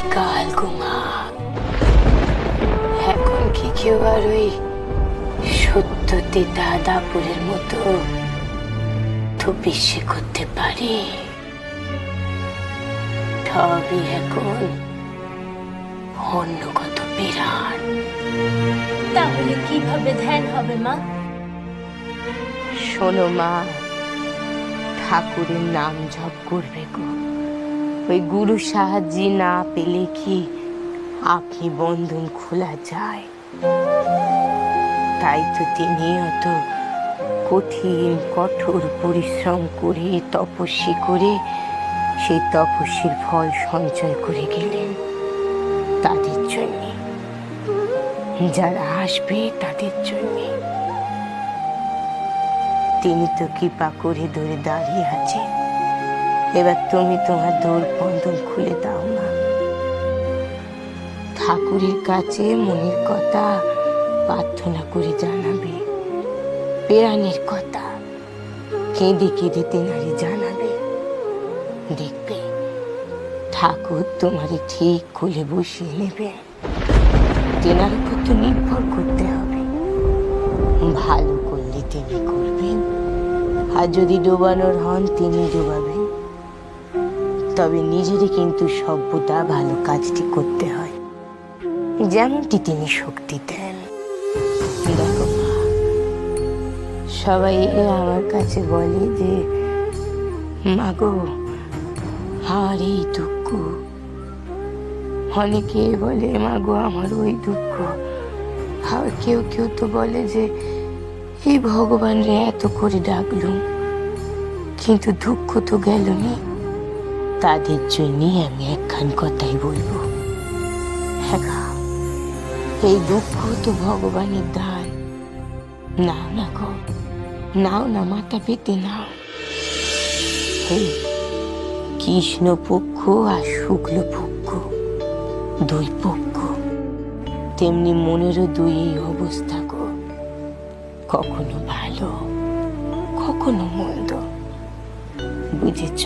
কাল গুমা এখন কি কেউ আর ওই সত্যতে দাদাপুরের মতো তপিসে করতে পারে? তবে এখন অন্য কত বিরাট। তাহলে কীভাবে ধ্যান হবে মা? শোনো মা। ঠাকুরের নাম জপ করবে গো ওই গুরু সাহায্য না পেলে কি আঁখি বন্ধন খোলা যায়? তাই তো তিনি অত কঠিন, কঠোর পরিশ্রম করে তপস্যি করে সেই তপস্যির ফল সঞ্চয় করে গেলেন তাদের জন্যে। যারা আসবে তাদের জন্যে। তিনি তো কৃপা করে ধরে দাঁড়িয়ে আছে এবার তুমি তোমার দোর বন্ধন খুলে দাও না ঠাকুরের কাছে মনের কথা প্রার্থনা করে জানাবে। পেরানির কথা কেঁদে কেঁদে তেনারি জানাবে। দেখবে ঠাকুর তোমারে ঠিক খুলে বসিয়ে নেবে। তেনার উপর তো নির্ভর করতে হবে। ভালো করলে তিনি করবেন। আর যদি ডোবানোর হন, তিনি ডোবাবেন। তবে নিজেরই কিন্তু সভ্যতা ভালো কাজটি করতে হয়। যেমনটি তিনি শক্তি দেন। দেখো, সবাই আমার কাছে বলে যে, মাগো আর এই দুঃখ। অনেকে বলে, মাগো, আমার ওই দুঃখ। আর কেউ কেউ তো বলে যে এই ভগবান রে, এত করে ডাকলুম, কিন্তু দুঃখ তো গেল নি তাদের জন্যই আমি একখান কথাই বলব। হ্যাঁ এই দুঃখ তো ভগবানের দান। নাও না গো, নাও না মাথা পেতে, নাও। এই কৃষ্ণ পক্ষ আর শুক্ল পক্ষ দুই পক্ষ তেমনি মনেরও দুই এই অবস্থা গো। কখনো ভালো, কখনো মন্দ। বুঝেছ?